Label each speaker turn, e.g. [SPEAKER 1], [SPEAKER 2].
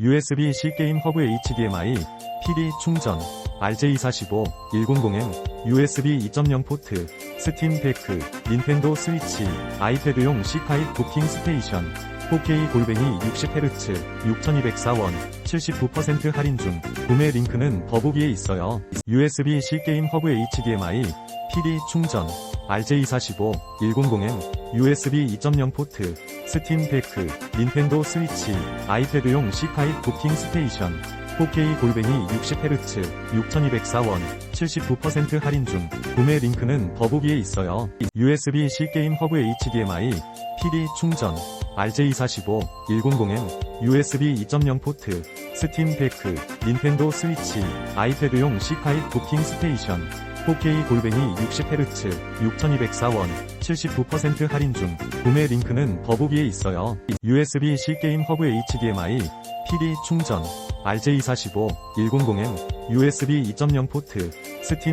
[SPEAKER 1] USB-C 게임 허브 HDMI, PD 충전, RJ45, 100M, USB 2.0 포트, 스팀 데크, 닌텐도 스위치, 아이패드용 C 타입 도킹 스테이션, 4K 골뱅이 60Hz, 6204원, 79% 할인 중, 구매 링크는 더보기에 있어요. USB-C 게임 허브 HDMI, PD 충전, RJ45, 100M, USB 2.0 포트, 스팀 데크, 닌텐도 스위치, 아이패드용 C 타입 도킹 스테이션, 4K 골뱅이 60Hz, 6204원, 79% 할인 중, 구매 링크는 더보기에 있어요. USB-C 게임 허브 HDMI, PD 충전, RJ45, 100M, USB 2.0 포트, 스팀 데크, 닌텐도 스위치, 아이패드용 C 타입 도킹 스테이션, 4K 골뱅이 60Hz, 6204원, 79% 할인 중, 구매 링크는 더보기에 있어요. USB-C 게임 허브 HDMI, PD 충전, RJ45, 100M, USB 2.0 포트, 스팀